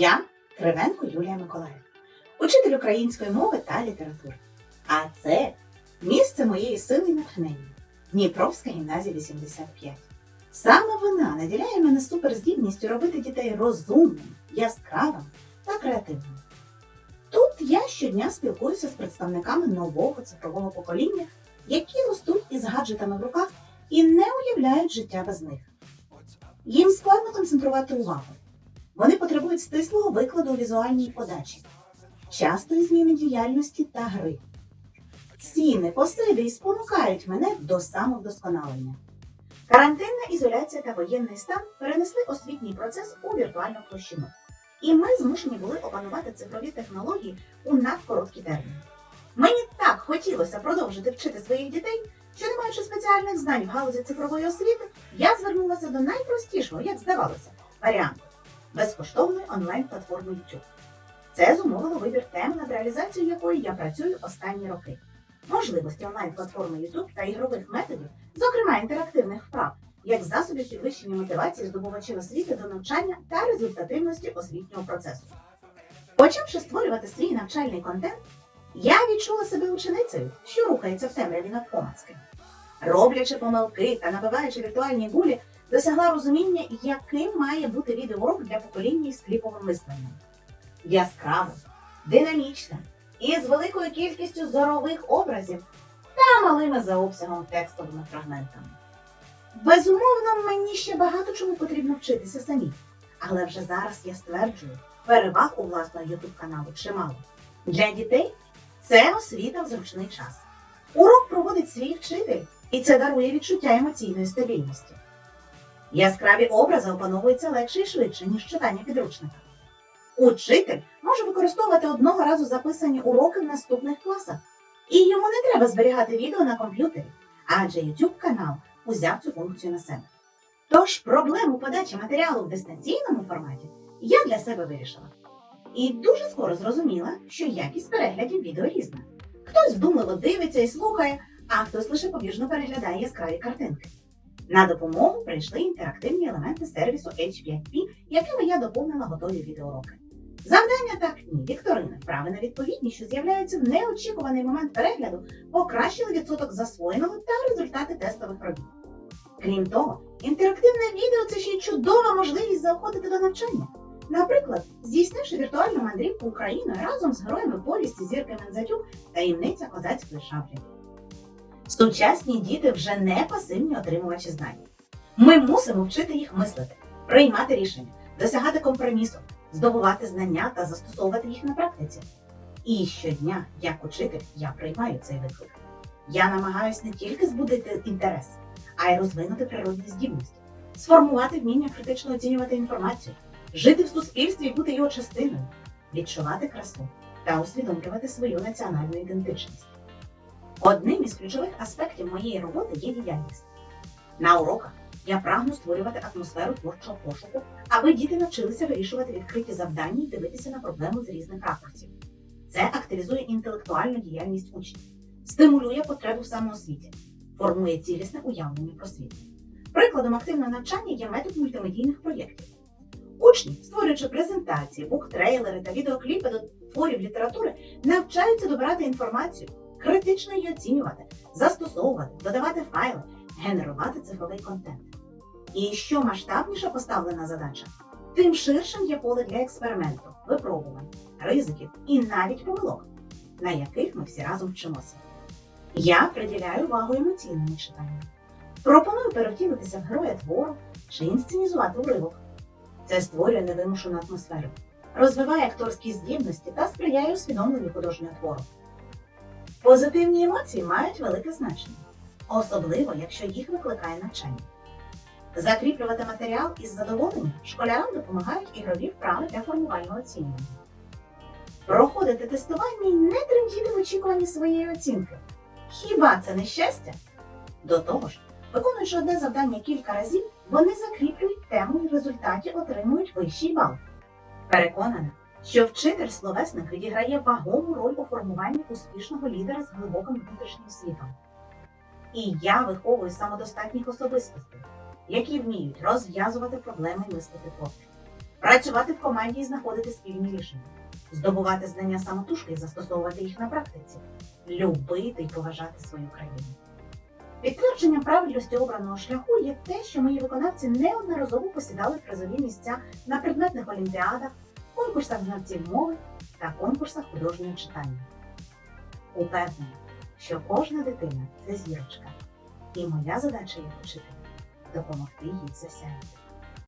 Я Кривенко Юлія Миколаївна, учитель української мови та літератури. А це місце моєї сили і натхнення Дніпровська гімназія 85. Саме вона наділяє мене суперздібністю робити дітей розумними, яскравими та креативними. Тут я щодня спілкуюся з представниками нового цифрового покоління, які ростуть із гаджетами в руках і не уявляють життя без них. Їм складно концентрувати увагу. Вони потребують стислого викладу у візуальній подачі, частої зміни діяльності та гри. Ці непосиди і спонукають мене до самовдосконалення. Карантинна ізоляція та воєнний стан перенесли освітній процес у віртуальну площину. І ми змушені були опанувати цифрові технології у надкороткі терміни. Мені так хотілося продовжити вчити своїх дітей, що не маючи спеціальних знань в галузі цифрової освіти, я звернулася до найпростішого, як здавалося, варіанту безкоштовної онлайн-платформи YouTube. Це зумовило вибір теми, над реалізацією якої я працюю останні роки. Можливості онлайн-платформи YouTube та ігрових методів, зокрема інтерактивних вправ, як засобів підвищення мотивації здобувачів освіти до навчання та результативності освітнього процесу. Почавши створювати свій навчальний контент, я відчула себе ученицею, що рухається в темряві навпомацки. Роблячи помилки та набиваючи віртуальні гулі, досягла розуміння, яким має бути відеоурок для покоління із кліповим мисленням. Яскравим, динамічним і з великою кількістю зорових образів та малими за обсягом текстовими фрагментами. Безумовно, мені ще багато чому потрібно вчитися самі, але вже зараз я стверджую, переваг у власного YouTube каналу чимало. Для дітей це освіта в зручний час. Урок проводить свій вчитель, і це дарує відчуття емоційної стабільності. Яскраві образи опановуються легше і швидше, ніж читання підручника. Учитель може використовувати одного разу записані уроки в наступних класах, і йому не треба зберігати відео на комп'ютері, адже YouTube канал узяв цю функцію на себе. Тож проблему подачі матеріалу в дистанційному форматі я для себе вирішила. І дуже скоро зрозуміла, що якість переглядів відео різна. Хтось вдумливо дивиться і слухає, а хтось лише побіжно переглядає яскраві картинки. На допомогу прийшли інтерактивні елементи сервісу H5P, якими я доповнила готові відеоуроки. Завдання так ні, вікторини, вправи на відповідність, що з'являються в неочікуваний момент перегляду, покращили відсоток засвоєного та результати тестових робіт. Крім того, інтерактивне відео це ще й чудова можливість заохотити до навчання. Наприклад, здійснивши віртуальну мандрівку Україною разом з героями повісті Зірки Мензатюк таємниця козацької шаблі. Сучасні діти вже не пасивні отримувачі знань. Ми мусимо вчити їх мислити, приймати рішення, досягати компромісу, здобувати знання та застосовувати їх на практиці. І щодня, як учитель, я приймаю цей виклик. Я намагаюся не тільки збудити інтерес, а й розвинути природні здібності, сформувати вміння критично оцінювати інформацію, жити в суспільстві і бути його частиною, відчувати красу та усвідомлювати свою національну ідентичність. Одним із ключових аспектів моєї роботи є діяльність. На уроках я прагну створювати атмосферу творчого пошуку, аби діти навчилися вирішувати відкриті завдання і дивитися на проблему з різних ракурсів. Це активізує інтелектуальну діяльність учнів, стимулює потребу в самоосвіті, формує цілісне уявлення про світ. Прикладом активного навчання є метод мультимедійних проєктів. Учні, створюючи презентації, буктрейлери та відеокліпи до творів літератури, навчаються добирати інформацію, критично її оцінювати, застосовувати, додавати файли, генерувати цифровий контент. І що масштабніша поставлена задача, тим ширшим є поле для експерименту, випробувань, ризиків і навіть помилок, на яких ми всі разом вчимося. Я приділяю увагу емоційному читанню. Пропоную перевтілитися в героя твору чи інсценізувати уривок. Це створює невимушену атмосферу, розвиває акторські здібності та сприяє усвідомленню художнього твору. Позитивні емоції мають велике значення, особливо якщо їх викликає навчання. Закріплювати матеріал із задоволенням школярам допомагають ігрові вправи для формувального оцінювання. Проходити тестування і не тремтіти в очікуванні своєї оцінки. Хіба це не щастя? До того ж, виконуючи одне завдання кілька разів, вони закріплюють тему і в результаті отримують вищий бал. Переконана, що вчитель-словесник відіграє вагому роль у формуванні успішного лідера з глибоким внутрішнім світом. І я виховую самодостатніх особистостей, які вміють розв'язувати проблеми і мислити творчо. працювати в команді і знаходити спільні рішення, здобувати знання самотужки і застосовувати їх на практиці, любити і поважати свою країну. Підтвердженням правильності обраного шляху є те, що мої виконавці неодноразово посідали призові місця на предметних олімпіадах, конкурсах знавців мови та конкурсах художнього читання. Упевнена, що кожна дитина це зірочка, і моя задача як учителя допомогти їй засяяти.